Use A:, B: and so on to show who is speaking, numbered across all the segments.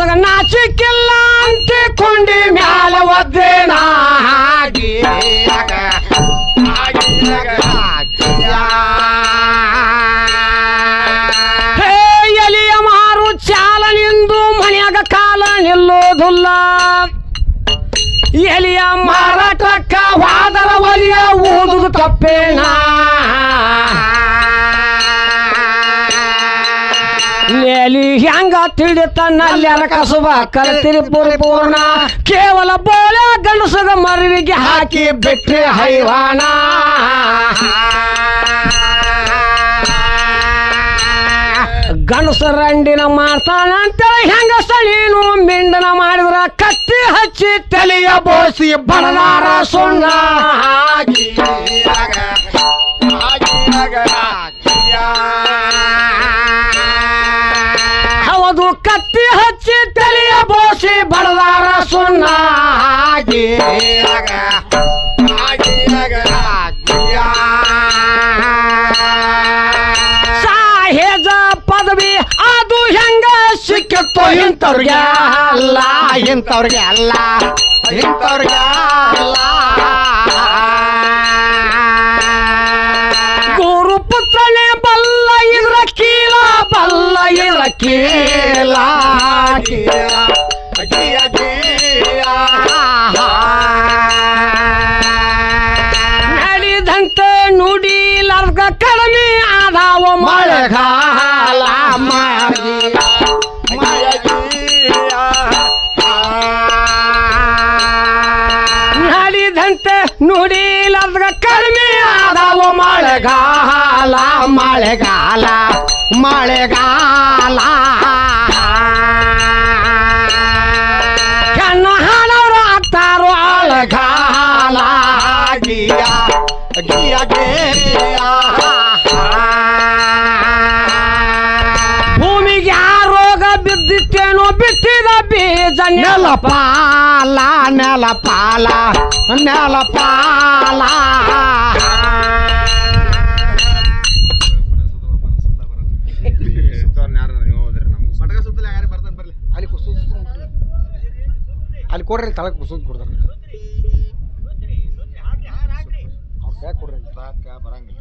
A: ಗಂಡಸಗ ನಾಚಿಕಿಲ್ಲ ಅಂತಿಕೊಂಡಿ ಮ್ಯಾಲ ಒದ್ದೇನ ಹೇ ಎಲಿಯ ಮಾರು ಚಾಲ ನಿಂದು ಮನ್ಯಾಗ ಕಾಲ ನಿಲ್ಲೋದಿಲ್ಲ. ಎಲಿಯ ಮಾರಾಟಕ್ಕ ವಾದರ ಒಲಿಯ ಓದುದು ತಪ್ಪೇನಾ. ಎಲಿ ಹೆಂಗ ತಿಳಿದ ನಲ್ಯರ ಕಸುಬ? ಕಲ್ತಿರಿ ಪರಿಪೂರ್ಣ ಕೇವಲ ಬೋಳ ಗಂಡಸದ ಮರುವಿಗೆ ಹಾಕಿ ಬಿಟ್ರೆ ಹೈವಾಣ ಗಂಡಸರಂಡಿನ ಮಾಡ್ತಾನಂತ ಹೆಂಗಸ ನೀನು ಮಿಂಡನ ಮಾಡಿದ್ರ ಕತ್ತಿ ಹಚ್ಚಿ ತಲೆಯ ಬೋಸಿ ಬಡದಾರ ಸುಣ್ಣ ಹಾಕಿ ಕತ್ತಿ ಹಚ್ಚಿ ತಲೆಯ ಬೋಸಿ ಬಡದಾರ ಸುಣ್ಣ ಹಾಕಿ ಸಾಹೇಜ ಪದವಿ ಅದು ಹೆಂಗ ಸಿಕ್ಕಿತ್ತು ಇಂಥವ್ರಿಗೆ ಅಲ್ಲ ಇಂಥವ್ರಿಗೆ ಅಲ್ಲ ಇಂಥವ್ರಿಗೆ ಅಲ್ಲ ಇದ್ರ ಕೀಲ ನಡೆದಂತೆ ನುಡಿಲಾರ್ದ ಕಡಿಮೆ ಆದಾವ ಮಳೆಗಾಲ ಮಾಡಿ ನಡೆದಂತೆ ನುಡಿಲಾರ್ದ ಕಡಿಮೆ ಆದಾವ ಮಳೆಗಾಲ ಮಳೆಗಾಲ ಮಳೆಗಾಲ ಕಣ್ಣು ಹಾಡೋರು ಆಗ್ತಾರೋ ಅಳಗಾಲ ಗಿಯ ಗಿಯ ಭೂಮಿಗೆ ಆ ರೋಗ ಬಿದ್ದಿತ್ತೇನೋ ಬಿತ್ತಿದ ಬೀಜ ನೆಲಪಾಲ ನೆಲಪಾಲ ನೆಲಪಾಲ
B: ಪಟಕ ಸುತ್ತಲ ಯಾರು ಬರ್ತಾನೆ ಬರ್ಲಿ ಅಲ್ಲಿ ಕುಸು ಅಲ್ಲಿ ಕೊಡ್ರಿ ತಳಕ್ ಕುಸು ಕೊಡ್ತಾರೆ. ಅವ್ರ ಕೈ ಕೊಡ್ರಿ ಬರಂಗಿಲ್ಲ.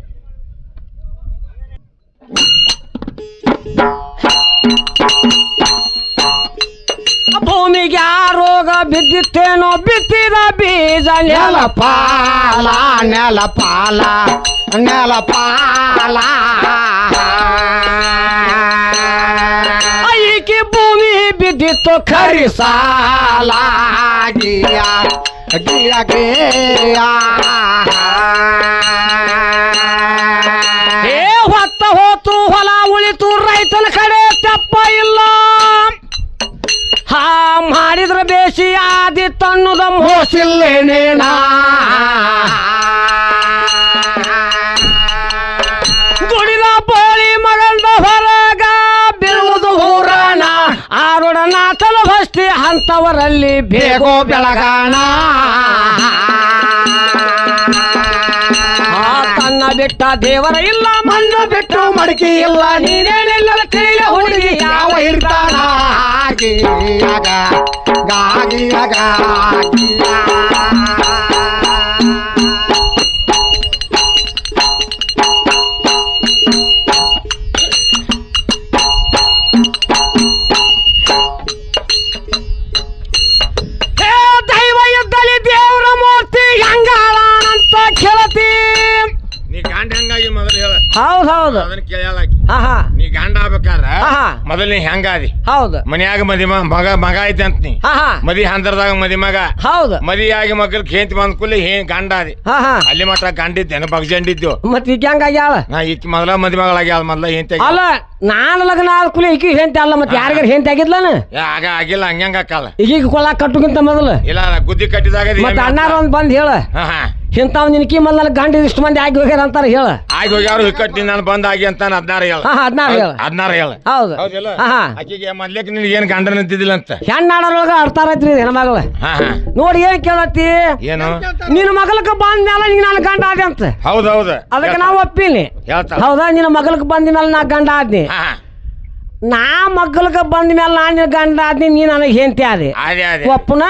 A: ಭೂಮಿಗೆ ಆ ರೋಗ ಬಿದ್ದಿತ್ತೇನೋ, ಬಿತ್ತಿದ ಬೀಜ ನೆಲ ಪಾಲ ನೆಲ ಪಾಲ ನೆಲಪಾಲ. ಐಕಿ ಭೂಮಿ ಬಿದ್ದಿತ್ತು ಖರಿಸಾಲ ಗಿಯ ಗಿಯ ಗಿಯ ಏ ಹೊತ್ತ ಹೋತು ಹೊಲ ಉಳಿತು ರೈತನ ಕಡೆ ತಪ್ಪ ಇಲ್ಲ ಹಾ ಮಾಡಿದ್ರ ಬೇಸಿ ಆದಿತ್ತನ್ನುದ ಮೋಸಿಲ್ಲೇನೇನ ಆರುಡನಾಥಲ ಭಸ್ತಿ ಹಂತವರಲ್ಲಿ ಬೇಗೋ ಬೆಳಗಾಣ ಆತನ್ನ ಬಿಟ್ಟ ದೇವರ ಇಲ್ಲ ಮಣ್ಣ ಬಿಟ್ಟು ಮಡಕಿ ಇಲ್ಲ. ನೀನೇನಿಲ್ಲ ತಿಳಿಯ ಹುಡುಗಿ ಯಾವ ಇರ್ತಾನ ಗಾಗಿಯಾಗ ಗಾಗಿಯಾಗ ಹೌದ್ ಹೌದು.
C: ಅದನ್ನ ಕೇಳಲಾಕಿ
A: ಹಾ ಹಾ.
C: ನೀ ಗಂಡ ಆಗ್ಬೇಕಾರ
A: ಆಹಾ.
C: ಮೊದಲು ನೀ ಹೆಂಗಾದಿ?
A: ಹೌದು.
C: ಮನ್ಯಾಗ ಮದಿ ಮ- ಮಗ ಮಗ ಐತೆ ಅಂತ ನೀ.
A: ಹಾ ಹಾ.
C: ಮದಿ ಹಂದರದಾಗ ಮದಿ ಮಗ.
A: ಹೌದು.
C: ಮದಿಯಾಗಿ ಆಗಿ ಮಕ್ಕಳು ಕೇಂತಿ ಬಂದ ಕೂಲಿ ಹೇ ಗಂಡ ಆದಿ.
A: ಹಾ ಹಾ.
C: ಅಲ್ಲಿ ಮಟ್ಟ ಗಂಡಿದ್ದೇನು ಬಗ್ಜಂಡಿದ್ದು
A: ಮತ್ ಈಗ ಹೆಂಗಾಗ್ಯಾಳ
C: ನಾ ಈಕಿ ಮೊದಲ ಮದಿ ಮಗಳಾಗ್ಯಾಳ ಮೊದಲ ಏಂತ
A: ಅಲ್ಲ ನಾನು ಲಗ್ನ ಆದ ಕುಲಿ ಈಕಿ ಹೆಂತಿ ಅಲ್ಲ ಮತ್ತೆ ಯಾರಿಗಾರ ಹೆಂತಿ ಆಗಿದ್ಲಾನ
C: ಆಗ ಆಗಿಲ್ಲ ಹಂಗಂಗ ಅಕ್ಕಲ್ಲ
A: ಈಗೀಗ ಕೊಳ ಕಟ್ಟುಗಿಂತ ಮೊದಲು.
C: ಇಲ್ಲ ಗುದ್ದಿ ಕಟ್ಟಿದಾಗ
A: ಮತ್ತೆ ಅಣ್ಣಾರ ಒಂದ್ ಬಂದ್ ಹೇಳ.
C: ಹಾ ಹಾ.
A: ಇಂಥವ್ ನಿನಕಿ ಮೊದಲ ಗಂಡ ಇಷ್ಟು ಮಂದಿ ಆಗಿ ಹೋಗ್ಯಾರ ಅಂತಾರ ಹೇಳ.
C: ಆಗಿ ಹೋಗ್ಯಾರು ಇಕ್ಕಟ್ಟಿ ನಾನು ಬಂದ್ ಆಗಿ ಅಂತ ಹದಿನಾರು ಹೇಳ.
A: ಹಾ ಹದಿನಾರು ಹೇಳ.
C: ಹದಿನಾರು ಹೇಳ.
A: ಹೌದು.
C: ಹೌದಿಲ್ಲ?
A: ಹಾ
C: ಆಕಿಗೆ ಮೊದ್ಲೇಕ್ ನಿನಗೆ ಏನ್ ಗಂಡ ನಿಂತಿದ್ದಿಲ್ಲ ಅಂತ?
A: ಹೆಣ್ಣಾಡೋರೊಳಗ ಅರ್ಥ ಹೆಣ್ಮಗಳ. ನೋಡಿ ಏನ್ ಕೇಳತ್ತಿ?
C: ಏನು?
A: ನಿನ್ನ ಮಗಳಕ್ಕೆ ಬಂದ ಮೇಲೆ ನೀನು ನಾನು ಗಂಡ ಆದೆ ಅಂತ.
C: ಹೌದು
A: ಅದಕ್ಕೆ ನಾವು ಒಪ್ಪಿನಿ. ಹೌದಾ? ನಿನ್ನ ಮಗಳಕ್ಕೆ ಬಂದ ಮೇಲೆ ನಾ ಗಂಡ ಆದ್ನಿ. ನಾ ಮಗ್ಗಲ್ಗ ಬಂದ ಮೇಲೆ ನಾನು ಗಂಡ ಆದ್ನಿ ನೀ ನನಗೆ ಹೆಂಡತಿ ಆದಿ. ಒಪ್ಪನ?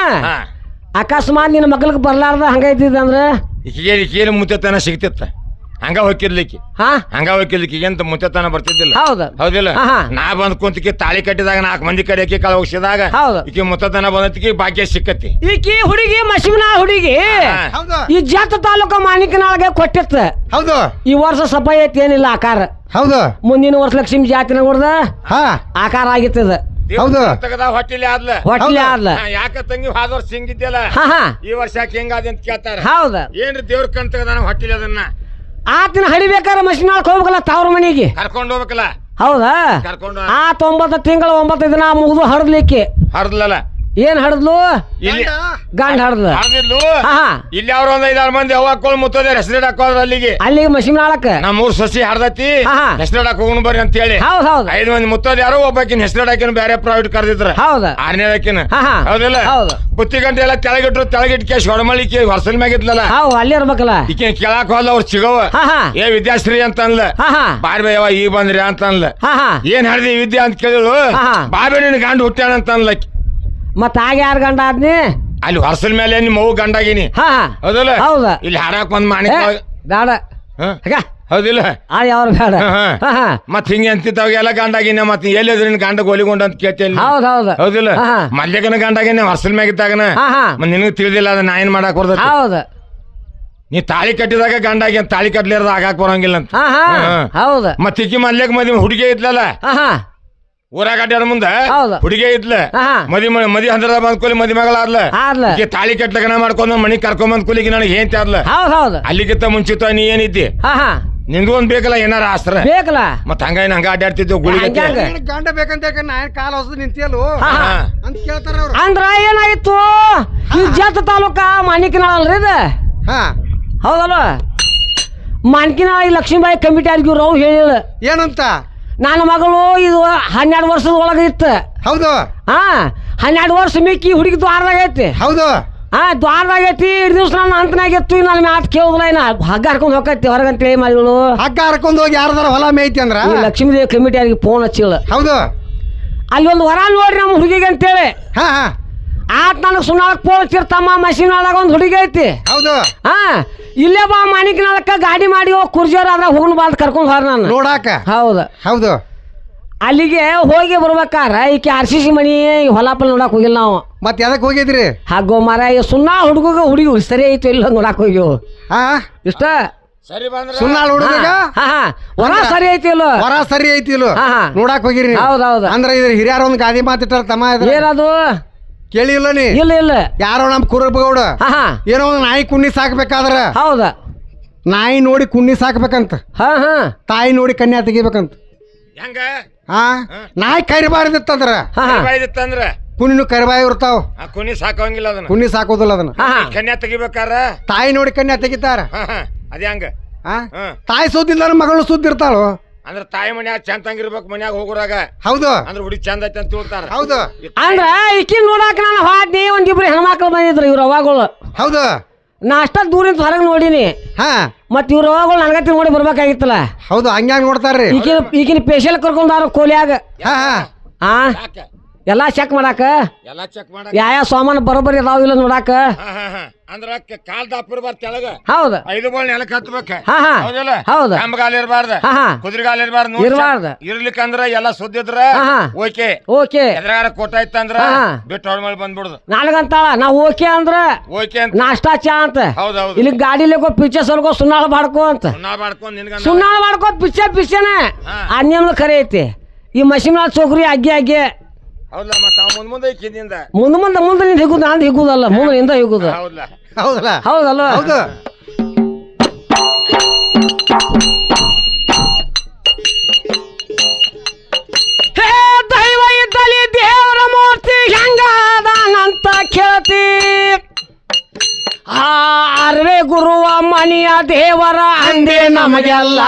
A: ಅಕಸ್ಮಾತ್ ನಿನ್ನ ಮಗಳಿಗೆ ಬರ್ಲಾರ್ದ ಅಂದ್ರ
C: ಈಕಿಗೆ ಈಕೇನು ಮುತ್ತತನ ಸಿಗ್ತಿತ್ತ? ಹಂಗ ಹೋಗಿರ್ಲಿಕ್ಕೆ
A: ಹಾ?
C: ಹಂಗ ಹೋಗಿರ್ಲಿಕ್ಕೆ ಎಂತ ಮುತ್ತತನ ಬರ್ತಿದ್ದಿಲ್ಲ.
A: ಹೌದು.
C: ಹೌದಿಲ್ಲ?
A: ಹಾ, ಹಾ.
C: ನಾ ಬಂದ್ ಕುಂತಿಕಿ ತಾಳಿ ಕಟ್ಟಿದಾಗ ನಾಲ್ಕು ಮಂದಿ ಕಡೆ ಅಕ್ಕಿ ಕಳ ಹೋಗಿಸಿದಾಗ
A: ಹೌದು.
C: ಈಕಿ ಮುತ್ತತನ ಬಂದತಿಕಿ ಭಾಗ್ಯ ಸಿಕ್ಕತಿ.
A: ಈಕಿ ಹುಡುಗಿ ಮಸಿಮಿನ ಹುಡುಗಿ
B: ಹೌದು.
A: ಈ ಜತ್ ತಾಲೂಕು ಮಾಣಿಕನಾಳ್ಗೆ ಕೊಟ್ಟಿತ್ತ.
B: ಹೌದು.
A: ಈ ವರ್ಷ ಸಫಾಯಿ ಐತಿ ಏನಿಲ್ಲ ಆಕಾರ.
B: ಹೌದು.
A: ಮುಂದಿನ ವರ್ಷ ಲಕ್ಷ್ಮಿ ಜಾತಿನ ಹೊಡೆದ
B: ಹಾ.
A: ಆಕಾರ ಆಗಿತ್ತದ.
B: ಹೌದು.
C: ತಗದ ಹೊಟ್ಟಿಲಿ ಆದ್ಲ.
A: ಹೊಟ್ಲಿ
B: ಹೌದು.
A: ಆದ್ಲ.
C: ಹಾ, ಯಾಕ ತಂಗಿ ಹೋದ ವರ್ಷ ಹಿಂಗಿದ್ಯಲ್ಲ?
A: ಹಾ ಹಾ.
C: ಈ ವರ್ಷ ಯಾಕೆ ಹಿಂಗಾದ ಅಂತ ಕೇಳ್ತಾರ.
A: ಹೌದ.
C: ಏನ್ರಿ ದೇವ್ರ ಕಣ್ ತೆಗದಾನ ಹೊಟ್ಟಿಲಿ ಅದನ್ನ?
A: ಆತಿನ ಹಡಿಬೇಕಾರ ಮಸಿನಾಳಕ್ ಹೋಗ್ಬೇಕಲ್ಲ ತವ್ರ ಮನೆಗೆ?
C: ಕರ್ಕೊಂಡು ಹೋಗ್ಬೇಕಲ್ಲ?
A: ಹೌದಾ?
C: ಕರ್ಕೊಂಡು
A: ಆ ತೊಂಬತ್ತು ತಿಂಗಳ ಒಂಬತ್ತು ದಿನ ಮುಗಿದು ಹರಡ್ಲಿಕ್ಕೆ
C: ಹರ್ದ್ಲಲ್ಲ.
A: ಏನ್ ಹಡದ್ಲು?
C: ಇಲ್ಲಿ
A: ಗಂಡ. ಹಡದ್ಲು.
C: ಹರ್ದಿದ್ಲು
A: ಹಾ
C: ಇಲ್ಲಿ ಅವ್ರ ಒಂದ್ ಐದಾರು ಮಂದಿ ಅವಾಕೊಳ್ ಮುತ್ತೋದೆ ಹೆಸರಿಡ್ ಹಾಕೋದ್ರ ಅಲ್ಲಿಗೆ.
A: ಅಲ್ಲಿಗೆ ಮಸಿನಾಳಕ್
C: ನಮ್ ಮೂರ್ ಸಸಿ ಹರ್ದತಿ
A: ಹಾ, ಹಾ.
C: ಹೆಸರಿಡಕ್ ಹೋಗೋಣ ಬರ್ರಿ ಅಂತ ಹೇಳಿ
A: ಹೌದ್ ಹೌದ್.
C: ಐದ್ ಮಂದಿ ಮುತ್ತೋದ್ ಯಾರೋ ಒಬ್ಬಾಕಿನ ಹೆಸರಿಡಾಕಿನ ಬೇರೆ ಪ್ರೈವೇಟ್ ಕರೆದಿದ್ರ.
A: ಹೌದ.
C: ಆರನೇದಕ್ಕಿನ
A: ಹಾಕಿನ ಹಾ.
C: ಹೌದಿಲ್ಲ?
A: ಹೌದು.
C: ಬುತ್ತಿ ಗಂಟೆ ಎಲ್ಲ ತೆಳಗಿಟ್ರು ತೆಳಗಿಟ್ ಕೇಸ್ ಹೊಡಮಳಿಕೆ ಹೊರಸಲ್ ಮ್ಯಾಗಿದ್ಲಲ್ಲ
A: ಹೌ ಅಲ್ಲಿ ಇರ್ಬೇಕಲ್ಲ.
C: ಈಕೆ ಕೇಳಾಕ್ ಹೋದ ಅವ್ರು ಸಿಗವ
A: ಹಾ ಹಾ.
C: ಏ ವಿದ್ಯಾಶ್ರೀ ಅಂತ ಅಂದ್ಲ
A: ಹಾ ಹಾ.
C: ಬಾರ್ ಬೇಯವ ಈಗ ಬಂದ್ರಿ ಅಂತ ಅಂದ್ಲ
A: ಹಾ ಹಾ.
C: ಏನ್ ಹಡ್ದಿ ವಿದ್ಯಾ ಅಂತ ಕೇಳಿದ್ರು
A: ಹಾ, ಹಾ.
C: ಬಾಬೆ ನಿನ್ ಗಂಡ ಹುಟ್ಟ್ಯಾನ ಅಂತ ಅನ್ಲಕ್
A: ಮತ್ತ ಆಗ ಯಾರ ಗಂಡ ಆದ್ನಿ?
C: ಅಲ್ಲಿ ಹೊರಸಲ್ ಮೇಲೆ ನಿಮ್ಮ ಮಗು ಗಂಡಾಗಿನಿ.
A: ಹಾ
C: ಹೌದಲ್ಲ?
A: ಹೌದ.
C: ಇಲ್ಲಿ ಹಾಡಾಕ್ ಬಂದ್ ಮಾಡಿ
A: ಬೇಡ. ಹಗ.
C: ಹೌದಿಲ್ಲ?
A: ಆ ಯಾವ್ರು ಬೇಡ.
C: ಮತ್ ಹಿಂಗೆ ಅಂತಿದ್ದಾವ ಎಲ್ಲ ಗಂಡಾಗಿನ ಮತ್ ಎಲ್ಲಿದ್ರು ನಿನ್ ಗಂಡ ಗೋಲಿಗೊಂಡ ಅಂತ ಕೇಳ್ತೇನೆ
A: ಹೌದ್ ಹೌದ್.
C: ಹೌದಿಲ್ಲ? ಮಲ್ಲಿಗನ ಗಂಡಾಗಿನ ಹೊರಸಲ್ ಮ್ಯಾಗಿದ್ದಾಗನ ಮತ್ ನಿನಗ್ ತಿಳಿದಿಲ್ಲ ಅದ ನಾ ಏನ್ ಮಾಡಾಕ್ ಹೌದು
A: ಹೌದ್.
C: ನೀ ತಾಳಿ ಕಟ್ಟಿದಾಗ ಗಂಡಾಗಿ ತಾಳಿ ಕಟ್ಲಿರ್ದ ಆಗಾಕ್ ಬರಂಗಿಲ್ಲ ಅಂತ.
A: ಹಾ ಹಾ.
C: ಹಾ.
A: ಹೌದ್.
C: ಮತ್ ಇಕ್ಕಿ ಮಲ್ಯಗ್ ಮದಿ ಹುಡುಗಿ ಇದ್ಲಲ್ಲ? ಊರಾಗ ಅಡ್ಯಾಡ ಮುಂದೆ?
A: ಹೌದು.
C: ಹುಡುಗಿ ಇದ್ಲ.
A: ಹಾ, ಹಾ.
C: ಮದಿ ಮದಿ ಹಂದ್ರ ಬಂದ್ ಕೂಲಿ ಮದಿ ಮಗಳ ಆದ್ಲ.
A: ಆದ್ಲ.
C: ಈಕಿ ತಾಳಿ ಕಟ್ಲಗನ ಮಾಡ್ಕೊಂಡ್ ಮನಿ ಕರ್ಕೊಂಡ್ ಬಂದ್ ಕೂಲಿಗೆ ನನಗೆ ಏನ್ ಆದ್ಲ.
A: ಹೌದ್ ಹೌದು.
C: ಅಲ್ಲಿಗಿಂತ ಮುಂಚಿತ ನೀ ಏನಿದ್ದಿ?
A: ಹಾ ಹಾ.
C: ನಿಂದು ಒಂದ್ ಬೇಕಲ್ಲ ಏನಾರ ಆಸ್ತ್ರ?
A: ಬೇಕಲ್ಲ.
C: ಮತ್ ಹಂಗ ಏನ್ ಹಂಗ ಅಡ್ಡಾಡ್ತಿದ್ದು ಗುಳಿ
A: ಹಂಗ್ಯಾಂಗ?
B: ಗಂಡ ಬೇಕಂತ ಯಾಕೆ ನಾ ಏನ್ ಕಾಲ್ ಹೊಸದು ನಿಂತಿಯಲ್ಲು?
A: ಹಾ ಹಾ.
B: ಅಂತ ಕೇಳ್ತಾರ ಅವ್ರು.
A: ಅಂದ್ರ ಏನಾಯ್ತು? ಈ ಜತ್ ತಾಲೂಕ ಮಾಣಿಕನಾಳ ಅಲ್ರಿ ಇದು.
B: ಹಾ.
A: ಹೌದಲ್ಲ? ಮಾಣಿಕನಾಳ ಈ ಲಕ್ಷ್ಮೀಬಾಯಿ ಕಮಿಟಿ ಅವ್ರು ಹೇಳಿಲ್ಲ
B: ಏನಂತ?
A: ನನ್ನ ಮಗಳು ಇದು ಹನ್ನೆರಡು ವರ್ಷದ ಒಳಗೆ ಇತ್ತು.
B: ಹೌದು.
A: ಹಾ ಹನ್ನೆರಡು ವರ್ಷ ಮಿಕ್ಕಿ ಹುಡುಗಿ ದ್ವಾರದಾಗ ಐತಿ.
B: ಹೌದು.
A: ಹಾ ದ್ವಾರದಾಗ ಐತಿ ಇಡ್ ದಿವ್ಸ ನನ್ನ ಅಂತನಾಗಿತ್ತು ನನ್ನ ಮಾತು ಕೇಳಿದ್ರ ಏನ ಹಗ್ಗ ಹರ್ಕೊಂಡು ಹೋಗತ್ತೆ ಹೊರಗಂತೇಳಿ ಮಗಳು
B: ಹಗ್ಗ ಹರ್ಕೊಂಡು ಹೋಗಿ ಯಾರ್ದಾರ ಹೊಲ ಮೇಯ್ತಿ ಅಂದ್ರ?
A: ಈ ಲಕ್ಷ್ಮೀದೇವಿ ಕಮಿಟಿ ಅವ್ರಿಗೆ ಫೋನ್ ಹಚ್ಚಿಲ್ಲ.
B: ಹೌದು.
A: ಅಲ್ಲಿ ಒಂದು ವರ ನೋಡ್ರಿ ನಮ್ಮ ಹುಡುಗಿಗೆ ಅಂತೇಳಿ.
B: ಹಾ ಹಾ.
A: ಆತ್ ನನಗೆ ಸುಣ್ಣಾಳಕ್ ಫೋನ್ ಮಷೀನ್ ಒಳಗ ಒಂದು ಹುಡುಗಿ ಐತಿ.
B: ಹೌದು?
A: ಹಾ ಇಲ್ಲೇ ಬಾ ಮಾಣಿಕನಾಳಕ್ಕ ಗಾಡಿ ಮಾಡಿ ಹೋಗಿ ಕುರ್ಜಿಯವ್ರ ಅದ್ರ ಹೋಗ್ ಬಾಲ್ ಕರ್ಕೊಂಡು ಹೊರ ನಾನು.
B: ನೋಡಾಕ?
A: ಹೌದು.
B: ಹೌದು.
A: ಅಲ್ಲಿಗೆ ಹೋಗಿ ಬರ್ಬೇಕಾರ ಈಕೆ ಆರ್ ಸಿ ಸಿ ಮನಿ ಈ ಹೊಲಾಪಲ್ ನೋಡಕ್ ಹೋಗಿಲ್ಲ ನಾವು.
B: ಮತ್ತೆ ಎದಕ್ಕೆ ಹೋಗಿದ್ರಿ?
A: ಹಾಗೋ ಮರ ಈ ಸುಣ್ಣ ಹುಡುಗ ಹುಡುಗಿ ಸರಿ ಐತು ಇಲ್ಲ ನೋಡಕ್ ಹೋಗಿ
B: ಹಾ?
A: ಇಷ್ಟ?
C: ಸರಿ ಬಂದ್ರ.
B: ಸುನ್ನಾಳ್ ಹುಡುಗ
A: ಹಾ ಹಾ ಹೊರ ಸರಿ ಐತಿ ಇಲ್ಲ?
B: ಹೊರ ಸರಿ ಐತಿ ಇಲ್ಲ?
A: ಹಾ, ಹಾ.
B: ನೋಡಾಕ್ ಹೋಗಿರಿ
A: ಹೌದು ಹೌದು.
B: ಅಂದ್ರೆ ಅಂದ್ರ ಇದ್ರ ಹಿರಿಯರ ಒಂದ್ ಗಾದಿ ಮಾತಿಟ್ಟಾರ ತಮ್ಮ ಇದ್ರ?
A: ಏನದು?
B: ಕೇಳಿ ಇಲ್ಲ ನೀ?
A: ಇಲ್ಲ ಇಲ್ಲ.
B: ಯಾರೋ ನಮ್ ಕುರುಬಗೌಡ?
A: ಹಾ ಹಾ.
B: ಏನೋ ಒಂದ್ ನಾಯಿ ಕುಣ್ಣಿ ಸಾಕ್ಬೇಕಾದ್ರ?
A: ಹೌದ.
B: ನಾಯಿ ನೋಡಿ ಕುಣ್ಣಿ ಸಾಕ್ಬೇಕಂತ.
A: ಹಾ ಹಾ.
B: ತಾಯಿ ನೋಡಿ ಕನ್ಯಾ ತೆಗಿಬೇಕಂತ.
C: ಹೆಂಗ?
B: ಹಾ. ನಾಯಿ ಕರಿಬಾರ್ದಿತ್ತಂದ್ರ?
A: ಹಾ ಹಾ.
C: ಬಾಯ್ದಿತ್ತಂದ್ರ
B: ಕುಣ್ಣಿನು ಕರಿಬಾಯಿ ಇರ್ತಾವ.
C: ಆ ಕುನಿ ಸಾಕಂಗಿಲ್ಲ ಅದನ್ನ.
B: ಕುಣ್ಣಿ ಸಾಕೋದಿಲ್ಲ ಅದನ್ನ.
A: ಹಾ ಹಾ.
C: ಕನ್ಯಾ ತೆಗಿಬೇಕಾರ
B: ತಾಯಿ ನೋಡಿ ಕನ್ಯಾ ತೆಗಿತಾರ.
C: ಹಾ ಹಾ. ಅದೇ ಹಂಗ?
B: ಹಾ
C: ಹಾ.
B: ತಾಯಿ ಸುದ್ದಿಲ್ಲ ಮಗಳು ಸುದ್ದಿರ್ತಾಳು?
C: ಅಂದ್ರ ತಾಯಿ ಮನ್ಯಾಗ ಚಂದ ತಂಗಿರ್ಬೇಕು ಮನ್ಯಾಗ ಹೋಗುರಾಗ.
B: ಹೌದು.
C: ಅಂದ್ರ ಹುಡುಗಿ ಚಂದ ಐತೆ ಅಂತ ತಿಳ್ತಾರ
B: ಹೌದು.
A: ಅಂದ್ರ ಈಕಿ ನೋಡಾಕ ನಾನು ಹಾಡ್ನಿ ಒಂದಿಬ್ರು ಹೆಣ್ಮಕ್ಳು ಬಂದಿದ್ರು ಇವ್ರ ಅವಾಗಳು
B: ಹೌದು.
A: ನಾ ಅಷ್ಟ ದೂರಿಂದ ಹೊರಗೆ ನೋಡಿನಿ.
B: ಹಾ.
A: ಮತ್ ಇವ್ರ ಅವಾಗಳು ನನಗತ್ತಿ ನೋಡಿ ಬರ್ಬೇಕಾಗಿತ್ತಲ್ಲ.
B: ಹೌದು ಹಂಗ್ಯಾಂಗ ನೋಡ್ತಾರ್ರಿ.
A: ಈಗಿನ ಈಗಿನ ಪೇಶಲ್ ಕರ್ಕೊಂಡಾರ ಕೋಲಿಯಾಗ.
B: ಹಾ ಹಾ.
A: ಆ?
C: ಯಾಕ?
A: ಎಲ್ಲಾ ಚೆಕ್ ಮಾಡಾಕ?
C: ಎಲ್ಲಾ ಚೆಕ್ ಮಾಡ
A: ಯಾವ ಸಾಮಾನು ಬರೋಬರಿ ಅದಾವ ಇಲ್ಲ ನೋಡಾಕ?
C: ಅಂದ್ರ ಕಾಲ್ ದಾಪುರ್ ಬಾರ್ ಕೆಳಗ.
A: ಹೌದ.
C: ಐದು ಬೋಳ್ ನೆಲಕ್ ಹತ್ಬೇಕ. ಹೌದಿಲ್ಲ?
A: ಹೌದು.
C: ಕಂಬಗಾಲ ಇರಬಾರ್ದ. ಕುದುರೆಗಾಲ ಇರಬಾರ್ದು
A: ಇರ್ಬಾರ್ದು.
C: ಇರ್ಲಿಕ್ಕಂದ್ರ ಎಲ್ಲಾ ಸುದ್ದಿದ್ರ. ಓಕೆ.
A: ಓಕೆ.
C: ಎದ್ರಾಗಾರ ಕೊಟ್ಟ ಇತ್ತಂದ್ರ. ಬಿಟ್ಟು ಅವ್ರ ಮೇಲೆ ಬಂದ್ಬಿಡುದು.
A: ನಾಲ್ಗಂತಾಳ ನಾ ಓಕೆ ಅಂದ್ರ
C: ಓಕೆ ಅಂತ.
A: ನಾಷ್ಟಾ ಚಾ ಅಂತ.
C: ಹೌದೌದು
A: ಇಲ್ಲಿ ಗಾಡಿಲಿಗೋ ಪಿಚ್ಚೆ ಸಲ್ಗೋ ಸುನ್ನಾಳ ಬಾಡ್ಕೋ ಅಂತ.
C: ನಾ ಬಾಡ್ಕೊಂಡ್ ನಿನ್ಗ
A: ಸುನ್ನಾಳ ಬಾಡ್ಕೋ ಪಿಚ್ಚೆ ಪಿಚ್ಚೆನೆ.
C: ಅನ್ಯಮ್ದು
A: ಕರೆ ಖರೆ ಐತಿ. ಈ ಮಷಿನ್ ಚೋಕ್ರಿ ಅಗ್ಗೆ ಅಗ್ಗೆ.
C: ಹೌದಲ್ಲ ಮತ್ತ ಮುಂದ ಮುಂದ್ ಮುಂದೆ ಇಕ್ಕಿದಿಂದ
A: ಮುಂದೆ ಮುಂದೆ ಮುಂದೆ ನಿಂದ ಹಿಗುದು ನಂದು ಹಿಗುದಲ್ಲ ಮುಂದೆ ನಿಂದ ಹಿಗುದು
C: ಹೌದಲ್ಲ.
B: ಹೌದಲ್ಲ.
A: ಹೌದಲ್ವ?
B: ಹೌದು.
A: ಹೇ ದೈವ ಇದ್ದಲ್ಲಿ ದೇವರ ಮೂರ್ತಿ ಹೆಂಗಾದಾನಂತ ಕೇಳ್ತಿ. ಆ ಅರ್ವೆ ಗುರುವ ಮನೆಯ ದೇವರ ಅಂದೆ ನಮಗೆಲ್ಲ.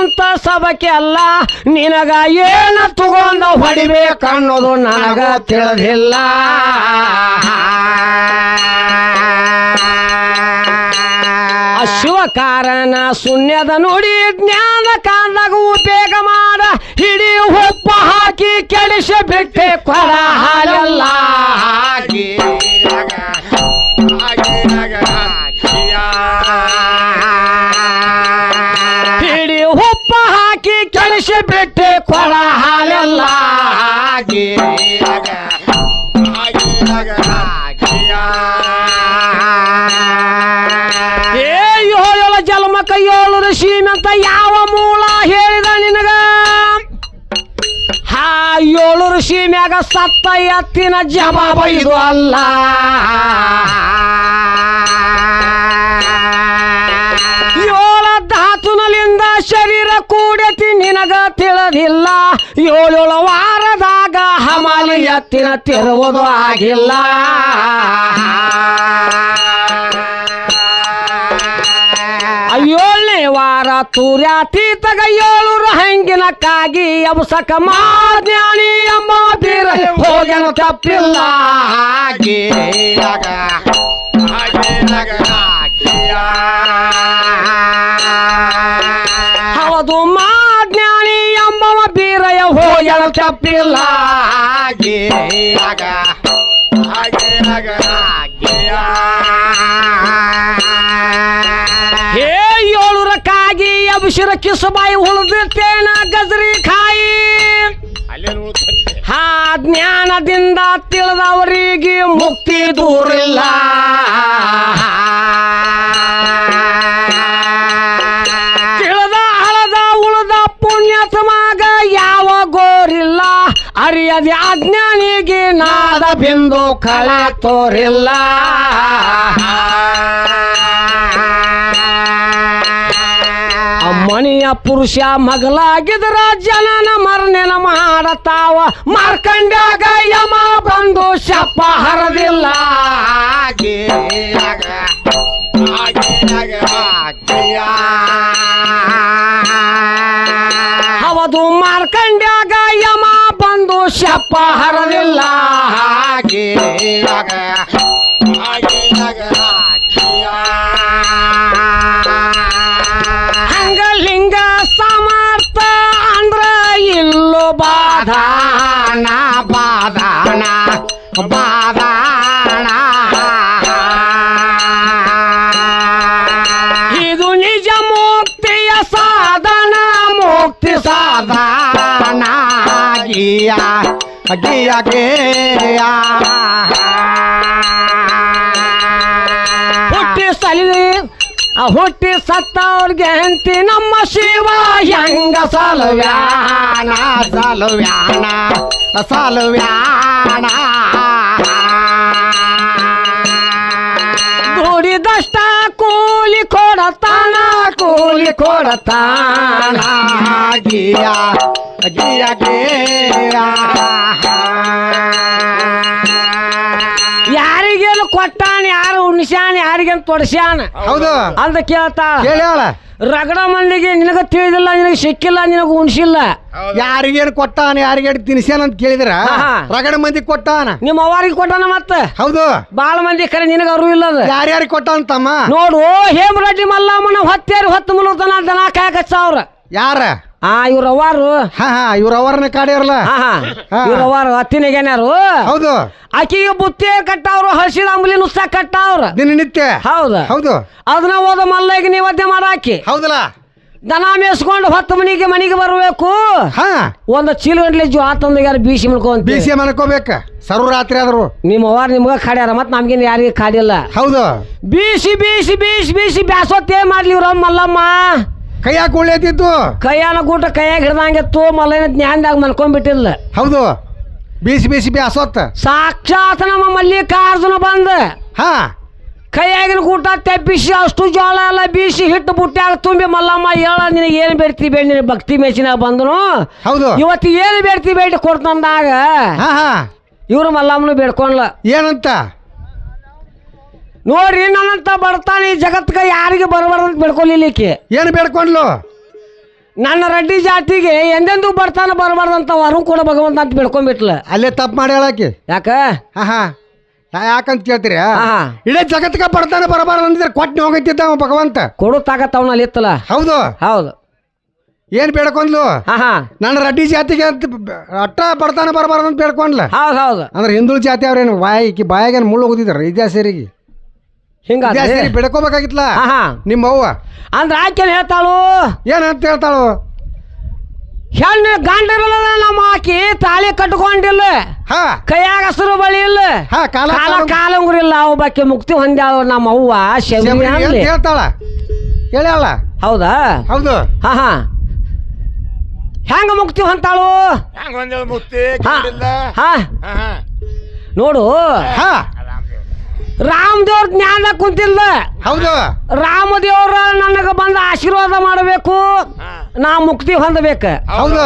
A: ಹೇಳಿದಿ ಸಭಕ್ಕೆ ಅಲ್ಲ, ನಿನಗ ಏನ ತಗೊಂಡ ಹೊಡಿಬೇಕನ್ನೋದು ನನಗ ತಿಳಿದಿಲ್ಲ. ಕಾರಣ ಶೂನ್ಯದ ನುಡಿ ಜ್ಞಾನ ಕಾಂದಾಗ ಉಪಯೋಗ ಮಾಡ, ಹಿಡಿ ಉಪ್ಪು ಹಾಕಿ ಕೆಡಿಸಿ ಬಿಟ್ಟೆ ಕೊಡ ಹಾಲೆಲ್ಲ. ಕೆಡಿಸಿ ಬಿಟ್ಟೆ ಕೊಳ ಹಾಲೆಲ್ಲ. ಏ ಏಳು ಜನ್ಮಕ್ಕ ಏಳು ಅಂತ ಯಾವ ಮೂಲ ಹೇಳಿದ ನಿನಗ ಹಾ, ಏಳು ಸೀಮ್ಯಾಗ ಸತ್ತ ಎತ್ತಿನ ಜವಾಬ ಇದು ಅಲ್ಲ ನಿನಗ ತಿಳಿದಿಲ್ಲ ಏಳೇಳು ವಾರದಾಗ ಹಮಾಲಿ ಎತ್ತಿನ ತಿರುವುದು ಆಗಿಲ್ಲ. ಏಳನೇ ವಾರ ತೂರ್ಯಾತೀತಗ ತಗ ಹಂಗಿನ ಅವಸಕ ಮಾಜ್ಞಾನಿ ಅಮ್ಮ ಬೀರ ಹೋಗನ ತಪ್ಪಿಲ್ಲ.
C: ಹಾಗೆ ಹಾಗೆ ಆಗ, ಹಾಗೆ ಆಗ,
A: ಹೇ ಏಳೂರ ಕಾಗಿ ಅಬಶಿರ ಕಿಸಬಾಯಿ ಉಳಿದಿರ್ತೇನ ಗಜರಿ ಕಾಯಿ? ಹಾ ಜ್ಞಾನದಿಂದ ತಿಳಿದವರಿಗೆ ಮುಕ್ತಿ ದೂರಿಲ್ಲ. ಅರಿಯದ ಅಜ್ಞಾನಿಗೆ ನಾದ ಬಿಂದು ಕಳ ತೋರಿಲ್ಲ. ಮಣಿಯ ಪುರುಷ ಮಗಲಾಗಿದ್ರ ಜನನ ಮರ್ನೆನ ಮಾಡತಾವ. ಮಾರ್ಕಂಡಾಗ ಯಮ ಬಂದು ಶಪ ಹರದಿಲ್ಲ.
C: ಆಗ,
A: ಬಂದು ಶಪ ಹರದಿಲ್ಲ
C: ಹಾಗೆ ಹಾಗೆ.
A: ಹಂಗಲಿಂಗ ಸಮರ್ಥ ಅಂದ್ರ ಇಲ್ಲೋ ಬಾಧಾನ ಬಾಧಾನ ಬಾಧಾನ. ಇದು ನಿಜ ಮುಕ್ತಿಯ ಸಾಧನ, ಮುಕ್ತಿ ಸಾಧನ. ಗಿಯ ಗಿಯ ಗಿಯ ಹುಟ್ಟಿ ಸಲಿ ಹುಟ್ಟಿ ಸತ್ತವ್ರಿಗೆ ಹೆಂಡತಿ ನಮ್ಮ ಶಿವ ಹೆಂಗ ಸಲವ್ಯಾಣ ಸಲವ್ಯಾಣ ಸಲವ್ಯಾಣ ದುಡಿದಷ್ಟ ಕೂಲಿ ಕೊಡತಾನ ಕೂಲಿ ಕೊಡತಾನ. ಗಿಯ ಯಾರಿಗೇನು ಕೊಟ್ಟಾನ ಯಾರು ಉಣ್ಸ್ಯಾನ ಯಾರಿಗೇನು ತೊಡಸ್ಯಾನ?
B: ಹೌದು.
A: ಅಂತ ಕೇಳ್ತಾಳ
B: ಕೇಳಿ
A: ರಗಡ ಮಂದಿಗೆ ನಿನಗ ತಿಳಿದಿಲ್ಲ ನಿನಗೆ ಸಿಕ್ಕಿಲ್ಲ ನಿನಗ ಉಣ್ಸಿಲ್ಲ.
B: ಯಾರಿಗೇನು ಕೊಟ್ಟಾನ ಯಾರಿಗೇನು ತಿನ್ಸ್ಯಾನ ಅಂತ ಕೇಳಿದ್ರ. ರಗಡ ಮಂದಿ ಕೊಟ್ಟಾನ?
A: ನಿಮ್ಮ ಅವ್ವಾರಿಗೆ ಕೊಟ್ಟಾನ ಮತ್ತೆ?
B: ಹೌದು.
A: ಬಾಳ ಮಂದಿ ಕರೆ ನಿನಗ ಅರು ಇಲ್ಲ
B: ಯಾರ್ಯಾರಿಗೆ ಕೊಟ್ಟಾನ ತಮ್ಮ?
A: ನೋಡು ಹೇಮರೆಡ್ಡಿ ಮಲ್ಲಮ್ಮನ ಹೊತ್ತೇರಿ ಹೊತ್ತು ಮುಳುತನ ದನ ಕಾಯಕ ಸಾವಿರ
B: ಯಾರ?
A: ಆ ಇವ್ರ ಅವ್ವಾರು.
B: ಹಾ ಹಾ ಇವ್ರ ಅವರನ್ನ ಕಾಡ್ಯಾರಲ್ಲ
A: ಹಾ ಹಾ.
B: ಹಾ.
A: ಇವ್ರ ಅವ್ವಾರು ಹತ್ತಿನಿಗೇನ್ಯಾರು
B: ಹೌದು.
A: ಆಕಿಗೆ ಬುತ್ತಿ ಕಟ್ಟಾವ್ರು ಹಸಿದ ಅಂಬಲಿ ನುಸ್ತ ಕಟ್ಟಾವ್ರ.
B: ದಿನನಿತ್ಯ
A: ಹೌದ.
B: ಹೌದು.
A: ಅದನ್ನ ಓದ ಮಲ್ಲಗೆ ನೀವದ್ದೆ ಮಾಡಾಕಿ.
B: ಹೌದಲ್ಲ?
A: ದನ ಮೇಸ್ಕೊಂಡು ಹೊತ್ತು ಮನಿಗೆ ಮನೆಗೆ ಬರಬೇಕು.
B: ಹಾ.
A: ಒಂದು ಚೀಲ ಗಂಟ್ಲೆ ಜೋ ತಂದು ಯಾರು ಬೀಸಿ ಮುಳ್ಕೊಂತ
B: ಬಿಸಿ ಮಲ್ಕೋಬೇಕು. ಸರ್ವ ರಾತ್ರಿ ಆದ್ರು.
A: ನಿಮ್ಮ ಅವ್ವಾರ ನಿಮ್ಗ ಕಾಡ್ಯಾರ ಮತ್ ನಮ್ಗೇನು ಯಾರಿಗೆ ಕಾಡಿಲ್ಲ.
B: ಹೌದು.
A: ಬೀಸಿ ಬೀಸಿ ಬೀಸಿ ಬೀಸಿ ಬ್ಯಾಸೋತ್ತೇ ಮಾಡ್ಲಿ ಇವ್ರ ಮಲ್ಲಮ್ಮ?
B: ಕೈಯಾಕ ಉಳ್ಳೆತಿತ್ತು
A: ಕೈಯಾನ ಗೂಟ ಕೈಯಾಗ ಹಿಡ್ದಂಗೆತ್ತು ಮಲ್ಲನ ಜ್ಞಾನದಾಗ ಮಲ್ಕೊಂಡ್ಬಿಟ್ಟಿಲ್ಲ
B: ಹೌದು. ಬೀಸಿ ಬೀಸಿ ಅಸೊತ್ತ
A: ಸಾಕ್ಷಾತ್ ನಮ್ಮ ಮಲ್ಲಿಕಾರ್ಜುನ ಬಂದ.
B: ಹಾ.
A: ಕೈಯಾಗಿನ ಗೂಟ ತೆಪ್ಪಿಸಿ ಅಷ್ಟು ಜೋಳ ಎಲ್ಲ ಬೀಸಿ ಹಿಟ್ಟು ಬುಟ್ಟ್ಯಾಗ ತುಂಬಿ ಮಲ್ಲಮ್ಮ ಹೇಳ ನಿನಗೆ ಏನು ಬೇಡ್ತಿ ಬೇಡಿ ನಿನ್ನ ಭಕ್ತಿ ಮೆಚ್ಚಿನಾಗ ಬಂದನು.
B: ಹೌದು.
A: ಇವತ್ತು ಏನು ಬೇಡ್ತಿ ಬೇಡಿ ಕೊಡ್ತಂದಾಗ
B: ಹಾ ಹಾ.
A: ಇವ್ರು ಮಲ್ಲಮ್ಮನು ಬೇಡ್ಕೊಂಡ್ಲ.
B: ಏನಂತ?
A: ನೋಡ್ರಿ ನನ್ನಂತ ಬರ್ತಾನೆ ಈ ಜಗತ್ಗೆ ಯಾರಿಗೆ ಬರಬಾರ್ದು ಅಂತ ಬೇಡ್ಕೊಲಿಲಿಕ್ಕೆ
B: ಏನು ಬೇಡ್ಕೊಂಡ್ಲು?
A: ನನ್ನ ರೆಡ್ಡಿ ಜಾತಿಗೆ ಎಂದೆಂದೂ ಬರ್ತಾನೆ ಬರಬಾರ್ದಂತ ವರ ಕೂಡ ಭಗವಂತ ಅಂತ ಬೇಡ್ಕೊಂಡ್ಬಿಟ್ಲ.
B: ಅಲ್ಲೇ ತಪ್ಪು ಮಾಡಿ ಹೇಳಾಕಿ
A: ಯಾಕ?
B: ಹಾ ಹಾ. ಯಾಕಂತ ಕೇಳ್ತೀರಿ?
A: ಹಾ
B: ಇಡೀ ಜಗತ್ತಿಗೆ ಬರ್ತಾನೆ ಬರಬಾರ್ದು ಅಂದ್ರೆ ಕೊಟ್ಟು ಹೋಗೈತಿದ್ದ ಅವ ಭಗವಂತ.
A: ಕೊಡು ತಾಕತ್ ಅವನಲ್ಲಿ ಇತ್ತಲ್ಲ?
B: ಹೌದು.
A: ಹೌದು.
B: ಏನು ಬೇಡ್ಕೊಂಡ್ಲು?
A: ಹಾ ಹಾ.
B: ನನ್ನ ರಡ್ಡಿ ಜಾತಿಗೆ ಅಂತ ಬ- ಅಟ್ಟ ಬರ್ತಾನೆ ಬರಬಾರ್ದು ಅಂತ ಬೇಡ್ಕೊಂಡ್ಲ.
A: ಹೌದು ಹೌದು.
B: ಅಂದ್ರೆ ಹಿಂದುಳಿದ ಜಾತಿ ಅವ್ರೇನು ಬಾಯಿಗೆ ಬಾಯಾಗೇನು ಮುಳ್ಳು ಇದ್ಯಾ ಇತಿಹಾಸರಿಗೆ
A: ಹಿಂಗ
B: ಬಿಡ್ಕೋಬೇಕಾಗಿತ್ತಲ್ಲ? ಬೆಡ್ಕೋಬೇಕಾಗಿತ್ಲ
A: ಹಾ ಹಾ.
B: ನಿಮ್ಮ ಅವ್ವ?
A: ಅಂದ್ರೆ ಆಕೆನ್ ಹೇಳ್ತಾಳು?
B: ಏನಂತ ಹೇಳ್ತಾಳು?
A: ಹೆಣ್ಣು ಗಂಡಿರಲ್ಲ ನಮ್ಮ ಆಕಿ ತಾಳಿ ಕಟ್ಕೊಂಡಿಲ್ಲ.
B: ಹಾ.
A: ಕೈಯಾಗ ಹಸಿರು ಬಳಿ ಇಲ್ಲ.
B: ಹಾ ಕಾಲ
A: ಕಾಲ ಕಾಲಂಗುರಿಲ್ಲ ಅವ್ ಬಾಕಿ ಮುಕ್ತಿ ಹೊಂದ್ಯಾಳ ನಮ್ಮ ಅವ್ವ.
B: ಹೇಳ್ತಾಳ. ಹೇಳ
A: ಹೌದಾ?
B: ಹೌದು.
A: ಹಾ ಹಾ. ಹೆಂಗ ಮುಕ್ತಿ ಹೊಂತಾಳು
C: ಮುಕ್ತಿ?
A: ನೋಡು.
B: ಹಾ.
A: ರಾಮದೇವ್ರ ಜ್ಞಾನ ಕುಂತಿಲ್ಲ
B: ಹೌದು
A: ರಾಮದೇವ್ರ ನನಗ ಬಂದ ಆಶೀರ್ವಾದ ಮಾಡಬೇಕು. ನಾ ಮುಕ್ತಿ ಹೊಂದಬೇಕ.
B: ಹೌದು.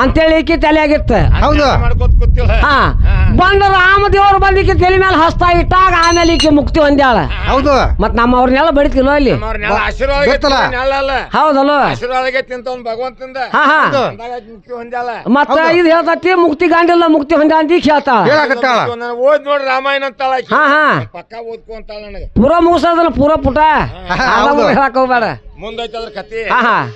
A: ಅಂತೇಳಿ ಈಕಿ ತಲೆಯಾಗಿತ್ತ.
B: ಹೌದು.
C: ಮಾಡ್ಕೋತ ಕೂತಿಲ್ಲ
A: ಹಾ. ಬಂದ ರಾಮದೇವ್ರ ಬಂದಿಕ್ಕೆ ತಲೆ ಮೇಲೆ ಹಸ್ತ ಇಟ್ಟಾಗ ಆಮೇಲೆ ಈಕಿ ಮುಕ್ತಿ ಹೊಂದ್ಯಾಳ.
B: ಹೌದು.
A: ಮತ್ ನಮ್ಮ ಅವ್ರನ್ನೆಲ್ಲ ಬಡಿತಿಲ್ಲ ಅಲ್ಲಿ. ಹೌದಲ್ಲ?
B: ಹೌದು.
C: ಮುಕ್ತಿ ಹೊಂದ್ಯಾಳ.
A: ಮತ್ತ ಇದು ಹೇಳ್ತತಿ ಮುಕ್ತಿ ಗಾಂಡಿಲ್ಲ ಮುಕ್ತಿ ಹೊಂದ ಅಂತ ಈಗ ಹೇಳ್ತಾಳ.
C: ಓದ್ ನೋಡ್ರಿ ರಾಮಾಯಣ ಅಂತಾಳ
A: ಹಾ ಹಾ.
C: ಪಕ್ಕ ಓದ್ಕೊಂತಾಳ ನನಗೆ.
A: ಪೂರ ಮುಗಿಸೋದಲ್ಲ ಪೂರ ಪುಟ. ಹೇಳಕ್ ಹೋಗ್ಬೇಡ.
C: ಮುಂದೈತದ್ರ ಕತಿ
A: ಹಾ ಹಾ.